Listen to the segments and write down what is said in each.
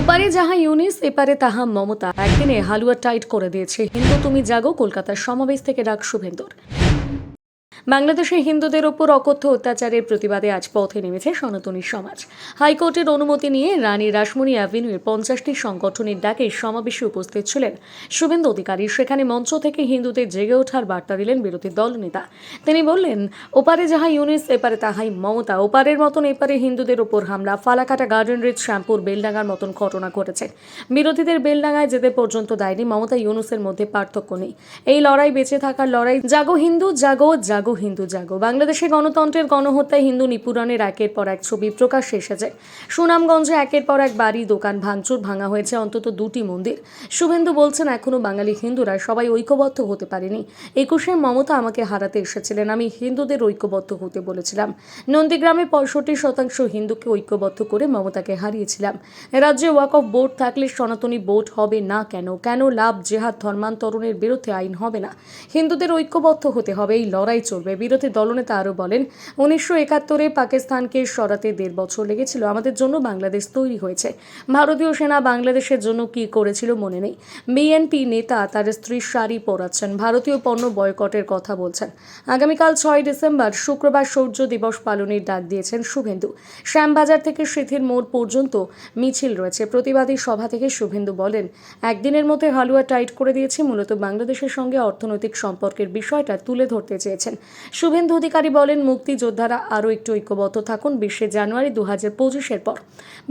ওপারে যাহা ইউনিস, এপারে তাহা মমতা। একদিনে হালুয়া টাইট করে দিয়েছে। হিন্দু তুমি জাগো, কলকাতার সমাবেশ থেকে ডাক শুভেন্দুর। বাংলাদেশে হিন্দুদের ওপর অকথ্য অত্যাচারের প্রতিবাদে আজ পথে নেমেছে সনাতনী সমাজ। হাইকোর্টের অনুমতি নিয়ে রানী রাসমণি অ্যাভিনিউর পঞ্চাশটি সংগঠনের ডাকে সমাবেশে উপস্থিত ছিলেন। শুভেন্দু অধিকারী, সেখানে মঞ্চ থেকে হিন্দুদের জেগে ওঠার বার্তা দিলেন বিরোধী দলনেতা তিনি বললেন, ওপারে যাহা ইউনিস, এপারে তাহাই মমতা, ওপারের মতন এপারে হিন্দুদের ওপর হামলা, ফালাকাটা গার্ডেন রিচ শ্যামপুর বেলডাঙ্গার মতন ঘটনা ঘটেছে। বিরোধীদের বেলডাঙ্গায় যেতে পর্যন্ত দেয়নি মমতা, ইউনুসের মধ্যে পার্থক্য নেই। এই লড়াই বেঁচে থাকার লড়াই, জাগো হিন্দু, জাগো জাগো হিন্দু জাগো। বাংলাদেশে গণতন্ত্রের গণহত্যায় হিন্দু নিপুরণের একের পর এক ছবি প্রকাশ্যে এসেছে। সুনামগঞ্জে একের পর এক বাড়ি, দোকান, ভাঙচুর ভাঙা হয়েছে অন্তত দুটি মন্দির। শুভেন্দু বলছেন, এখনও বাঙালি হিন্দুরা সবাই ঐক্যবদ্ধ হতে পারেনি। একুশে মমতা আমাকে হারাতে এসেছিলেন, আমি হিন্দুদের ঐক্যবদ্ধ হতে বলেছিলাম। নন্দীগ্রামে পঁয়ষট্টি শতাংশ হিন্দুকে ঐক্যবদ্ধ করে মমতাকে হারিয়েছিলাম। রাজ্যে ওয়াক অফ বোর্ড থাকলে সনাতনী বোর্ড হবে না কেন? কেন লাভ, জেহাদ, ধর্মান্তরণের বিরুদ্ধে আইন হবে না? হিন্দুদের ঐক্যবদ্ধ হতে হবে, এই লড়াই চলবে বিরোধী দলনেতা আরও বলেন, উনিশশো একাত্তরে পাকিস্তানকে সরাতে দেড় বছর লেগেছিল, আমাদের জন্য বাংলাদেশ তৈরি হয়েছে। ভারতীয় সেনা বাংলাদেশের জন্য কি করেছিল মনে নেই। বিএনপি নেতা তার স্ত্রীর শাড়ি পরাচ্ছেন, ভারতীয় পণ্য বয়কটের কথা বলছেন। আগামীকাল ছয় ডিসেম্বর, শুক্রবার সূর্য দিবস পালনের ডাক দিয়েছেন শুভেন্দু। শ্যামবাজার থেকে সিথির মোড় পর্যন্ত মিছিল রয়েছে। প্রতিবাদী সভা থেকে শুভেন্দু বলেন, একদিনের মধ্যে হালুয়া টাইট করে দিয়েছে, মূলত বাংলাদেশের সঙ্গে অর্থনৈতিক সম্পর্কের বিষয়টা তুলে ধরতে চেয়েছেন। শুভেন্দু অধিকারী বলেন, মুক্তিযোদ্ধারা আরও একটু ঐক্যবদ্ধ থাকুন, বিশে জানুয়ারি দু হাজার পঁচিশের পর।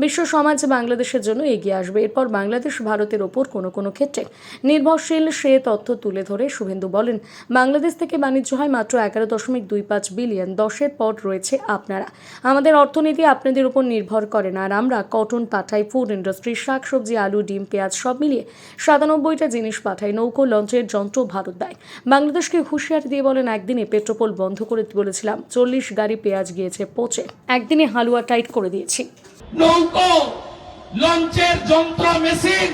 বিশ্ব সমাজ বাংলাদেশের জন্য এগিয়ে আসবে। এরপর বাংলাদেশ ভারতের ওপর কোনো কোনো ক্ষেত্রে নির্ভরশীল সে তথ্য তুলে ধরে শুভেন্দু বলেন, বাংলাদেশ থেকে বাণিজ্য হয় মাত্র এগারো দশমিক দুই পাঁচ বিলিয়ন, দশের পর রয়েছে আপনারা। আমাদের অর্থনীতি আপনাদের উপর নির্ভর করে না, আর আমরা কটন, পাঠাই, ফুড ইন্ডাস্ট্রি, শাকসবজি, আলু, ডিম, পেঁয়াজ সব মিলিয়ে সাতানব্বইটা জিনিস পাঠাই, নৌকো, লঞ্চের যন্ত্র ভারত দেয়। বাংলাদেশকে হুঁশিয়ারি দিয়ে বলেন, একদিনে পেট্রোপোল বন্ধ করে বলেছিলাম, চল্লিশ গাড়ি পেঁয়াজ গিয়েছে পচে। একদিনে হালুয়া টাইট করে দিয়েছি। নৌকো, লঞ্চের যন্ত্র, মেশিন,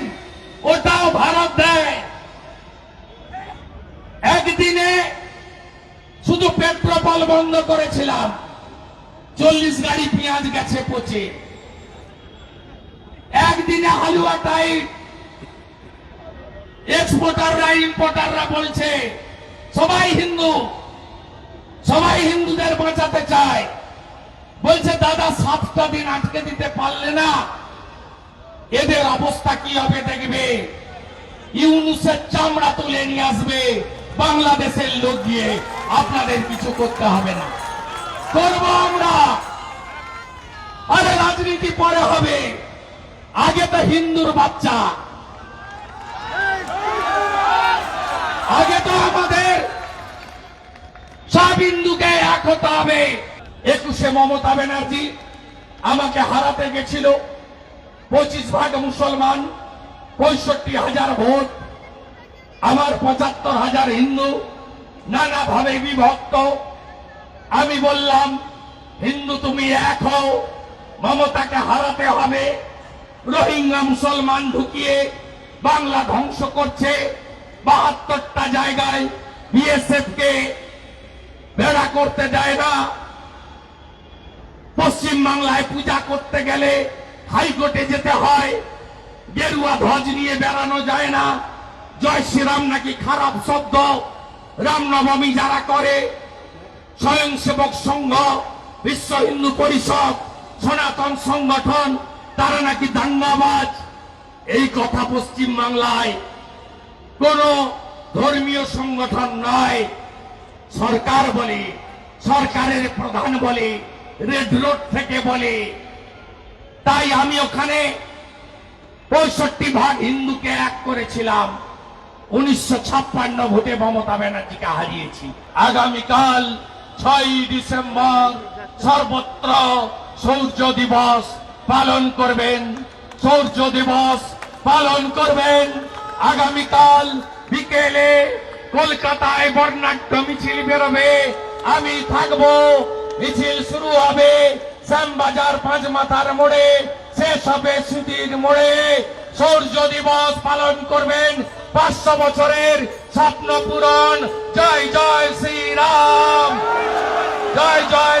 ওটাও ভারত দেয়। একদিনে শুধু পেট্রোপল বন্ধ করেছিলাম, চল্লিশ গাড়ি পেঁয়াজ গেছে পচে। একদিনে হালুয়া টাইট। এক্সপোর্টাররা, ইম্পোর্টাররা বলছে, সবাই হিন্দু সবাই হিন্দুদের বাঁচাতে চায়। বলছে, দাদা, সাতটা দিন আটকে দিতে পারলে না। এদের অবস্থা কি হবে দেখবে? ইউনুসের চামড়া তুলে নিয়ে আসবে, বাংলাদেশের লোক গিয়ে। আপনাদের কিছু করতে হবে না। করব আমরা। আরে, রাজনীতি পরে হবে। আগে তো হিন্দুর বাচ্চা আগে তো আমাদের সব হিন্দুকে এক হতে হবে। একুশে মমতা ব্যানার্জি আমাকে হারাতে গেছিল। পঁচিশ ভাগ মুসলমান, পঁয়ষট্টি হাজার ভোট। আমার পঁচাত্তর হাজার হিন্দু নানাভাবে বিভক্ত। আমি বললাম, হিন্দু তুমি এক হও, মমতাকে হারাতে হবে। রোহিঙ্গা মুসলমান ঢুকিয়ে বাংলা ধ্বংস করছে। বাহাত্তরটা জায়গায় বিএসএফ কে বেড়া করতে দেয় না। পশ্চিম বাংলায় পূজা করতে গেলে হাইকোর্টে যেতে হয়। গেরুয়া ধ্বজ নিয়ে বেড়ানো যায় না। জয় শ্রীরাম নাকি খারাপ শব্দ? রামনবমী যারা করে, স্বয়ংসেবক সংঘ, বিশ্ব হিন্দু পরিষদ, সনাতন সংগঠন, তারা নাকি দাঙ্গাবাজ? এই কথা পশ্চিম বাংলায় কোন ধর্মীয় সংগঠন নয়। সরকার বলে, সরকারের প্রধান বলে, রেড রোড থেকে বলে। তাই আমি ওখানে পঁয়ষট্টি ভাগ হিন্দুকে এক করেছিলাম। উনিশশো ছাপ্পান্ন ভোটে মমতা ব্যানার্জিকে হারিয়েছি। আগামীকাল ছয় ডিসেম্বর সর্বত্র সৌর্য দিবস পালন করবেন। সৌর্য দিবস পালন করবেন। আগামীকাল বিকেলে কলকাতায় বর্ণাঢ্য মিছিল বেরোবে। আমি থাকব। মিছিল শুরু হবে শ্যামবাজার পাঁচ মাথার মোড়ে। শেষ হবে স্মৃতির মোড়ে। সৌর্য দিবস পালন করবেন পাঁচশো বছরের স্বপ্ন পূরণ। জয় জয় শ্রীরাম। জয় জয়